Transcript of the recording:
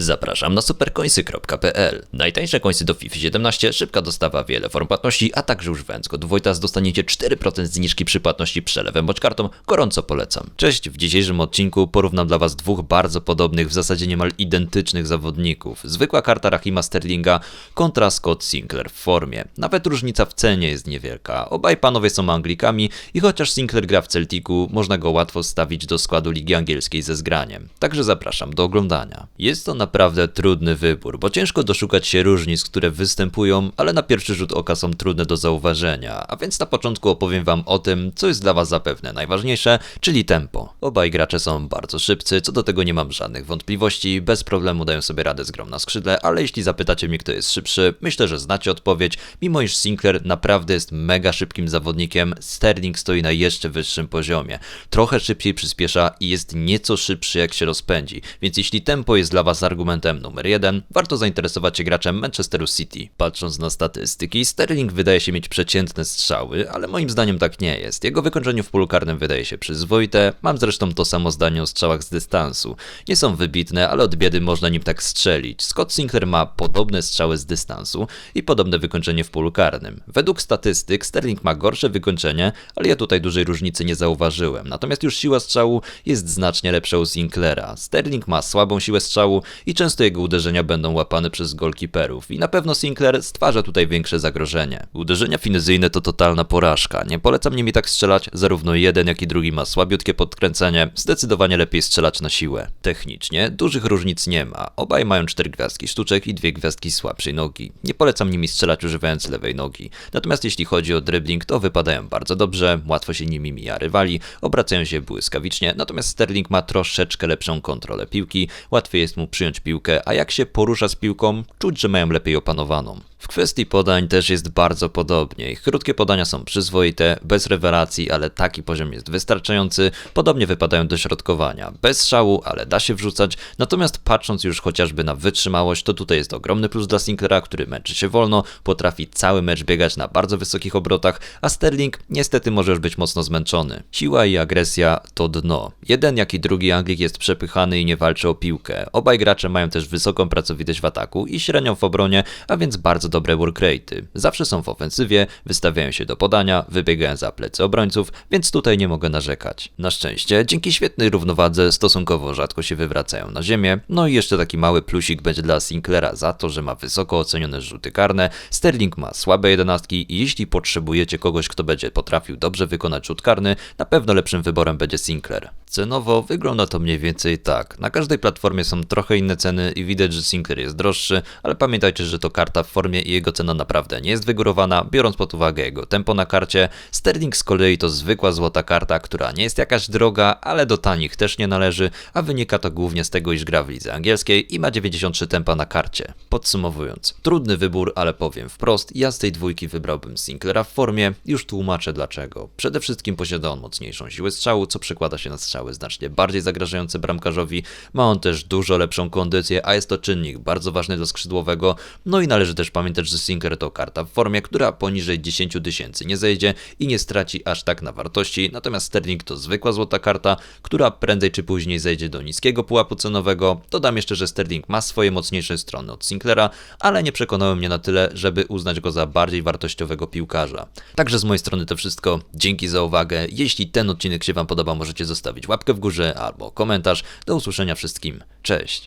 Zapraszam na supercoinsy.pl. Najtańsze coinsy do FIFA 17, szybka dostawa, wiele form płatności, a także używając kod Wojtas dostaniecie 4% zniżki przy płatności przelewem bądź kartą. Gorąco polecam. Cześć, w dzisiejszym odcinku porównam dla Was dwóch bardzo podobnych, w zasadzie niemal identycznych zawodników. Zwykła karta Rahima Sterlinga kontra Scott Sinclair w formie. Nawet różnica w cenie jest niewielka. Obaj panowie są Anglikami i chociaż Sinclair gra w Celticu, można go łatwo stawić do składu Ligi Angielskiej ze zgraniem. Także zapraszam do oglądania. Jest to naprawdę trudny wybór, bo ciężko doszukać się różnic, które występują, ale na pierwszy rzut oka są trudne do zauważenia. A więc na początku opowiem wam o tym, co jest dla was zapewne najważniejsze, czyli tempo. Obaj gracze są bardzo szybcy, co do tego nie mam żadnych wątpliwości, bez problemu dają sobie radę z grą na skrzydle, ale jeśli zapytacie mnie kto jest szybszy, myślę, że znacie odpowiedź, mimo iż Sinclair naprawdę jest mega szybkim zawodnikiem, Sterling stoi na jeszcze wyższym poziomie. Trochę szybciej przyspiesza i jest nieco szybszy jak się rozpędzi, więc jeśli tempo jest dla was argumentem numer jeden, warto zainteresować się graczem Manchesteru City. Patrząc na statystyki, Sterling wydaje się mieć przeciętne strzały, ale moim zdaniem tak nie jest. Jego wykończenie w polu karnym wydaje się przyzwoite, mam zresztą to samo zdanie o strzałach z dystansu. Nie są wybitne, ale od biedy można nim tak strzelić. Scott Sinclair ma podobne strzały z dystansu i podobne wykończenie w polu karnym. Według statystyk Sterling ma gorsze wykończenie, ale ja tutaj dużej różnicy nie zauważyłem. Natomiast już siła strzału jest znacznie lepsza u Sinclaira. Sterling ma słabą siłę strzału i często jego uderzenia będą łapane przez golkiperów i na pewno Sinclair stwarza tutaj większe zagrożenie. Uderzenia finezyjne to totalna porażka. Nie polecam nimi tak strzelać, zarówno jeden jak i drugi ma słabiutkie podkręcenie, zdecydowanie lepiej strzelać na siłę. Technicznie dużych różnic nie ma. Obaj mają cztery gwiazdki sztuczek i dwie gwiazdki słabszej nogi. Nie polecam nimi strzelać używając lewej nogi. Natomiast jeśli chodzi o dribbling, to wypadają bardzo dobrze, łatwo się nimi mija rywali, obracają się błyskawicznie, natomiast Sterling ma troszeczkę lepszą kontrolę piłki, łatwiej jest mu przyjąć piłkę, a jak się porusza z piłką, czuć, że mają lepiej opanowaną. W kwestii podań też jest bardzo podobnie. Ich krótkie podania są przyzwoite, bez rewelacji, ale taki poziom jest wystarczający. Podobnie wypadają do środkowania. Bez szału, ale da się wrzucać. Natomiast patrząc już chociażby na wytrzymałość, to tutaj jest ogromny plus dla Sinclaira, który męczy się wolno, potrafi cały mecz biegać na bardzo wysokich obrotach, a Sterling niestety może już być mocno zmęczony. Siła i agresja to dno. Jeden jak i drugi Anglik jest przepychany i nie walczy o piłkę. Obaj gracze mają też wysoką pracowitość w ataku i średnią w obronie, a więc bardzo dobre workrate'y. Zawsze są w ofensywie, wystawiają się do podania, wybiegają za plecy obrońców, więc tutaj nie mogę narzekać. Na szczęście, dzięki świetnej równowadze stosunkowo rzadko się wywracają na ziemię. No i jeszcze taki mały plusik będzie dla Sinclaira za to, że ma wysoko ocenione rzuty karne, Sterling ma słabe jedenastki i jeśli potrzebujecie kogoś, kto będzie potrafił dobrze wykonać rzut karny, na pewno lepszym wyborem będzie Sinclair. Cenowo wygląda to mniej więcej tak. Na każdej platformie są trochę inne ceny i widać, że Sinclair jest droższy, ale pamiętajcie, że to karta w formie i jego cena naprawdę nie jest wygórowana, biorąc pod uwagę jego tempo na karcie. Sterling z kolei to zwykła złota karta, która nie jest jakaś droga, ale do tanich też nie należy, a wynika to głównie z tego, iż gra w lidze angielskiej i ma 93 tempa na karcie. Podsumowując, trudny wybór, ale powiem wprost, ja z tej dwójki wybrałbym Sinclaira w formie, już tłumaczę dlaczego. Przede wszystkim posiada on mocniejszą siłę strzału, co przekłada się na strzały znacznie bardziej zagrażające bramkarzowi, ma on też dużo lepszą kondycję, a jest to czynnik bardzo ważny dla skrzydłowego, no i należy też pamiętać, że Sinclair to karta w formie, która poniżej 10 tysięcy nie zejdzie i nie straci aż tak na wartości, natomiast Sterling to zwykła złota karta, która prędzej czy później zejdzie do niskiego pułapu cenowego. Dodam jeszcze, że Sterling ma swoje mocniejsze strony od Sinclaira, ale nie przekonały mnie na tyle, żeby uznać go za bardziej wartościowego piłkarza. Także z mojej strony to wszystko. Dzięki za uwagę. Jeśli ten odcinek się Wam podoba, możecie zostawić łapkę w górze albo komentarz. Do usłyszenia wszystkim. Cześć!